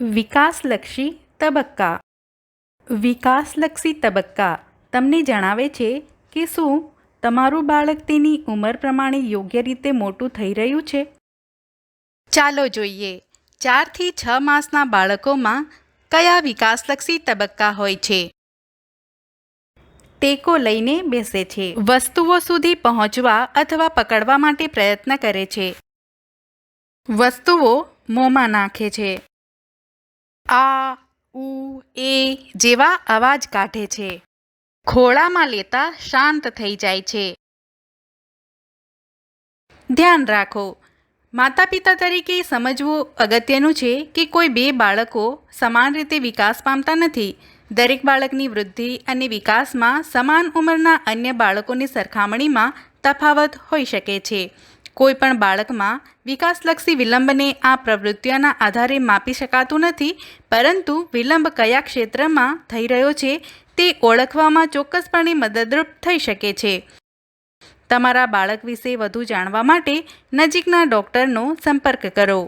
વિકાસલક્ષી તબક્કા. વિકાસલક્ષી તબક્કા તમને જણાવે છે કે શું તમારું બાળક તેની ઉંમર પ્રમાણે યોગ્ય રીતે મોટું થઈ રહ્યું છે? ચાલો જોઈએ. ચારથી છ માસના બાળકોમાં કયા વિકાસલક્ષી તબક્કા હોય છે? ટેકો લઈને બેસે છે. વસ્તુઓ સુધી પહોંચવા અથવા પકડવા માટે પ્રયત્ન કરે છે. વસ્તુઓ મોંમાં નાખે છે. આ ઉ એ જેવા અવાજ કાઢે છે. ખોળામાં લેતા શાંત થઈ જાય છે. ધ્યાન રાખો. માતા પિતા તરીકે સમજવું અગત્યનું છે કે કોઈ બે બાળકો સમાન રીતે વિકાસ પામતા નથી. દરેક બાળકની વૃદ્ધિ અને વિકાસમાં સમાન ઉંમરના અન્ય બાળકોની સરખામણીમાં તફાવત હોઈ શકે છે. કોઈ પણ બાળકમાં વિકાસલક્ષી વિલંબને આ પ્રવૃત્તિઓના આધારે માપી શકાતું નથી, પરંતુ વિલંબ કયા ક્ષેત્રમાં થઈ રહ્યો છે તે ઓળખવામાં ચોક્કસપણે મદદરૂપ થઈ શકે છે. તમારા બાળક વિશે વધુ જાણવા માટે નજીકના ડૉક્ટરનો સંપર્ક કરો.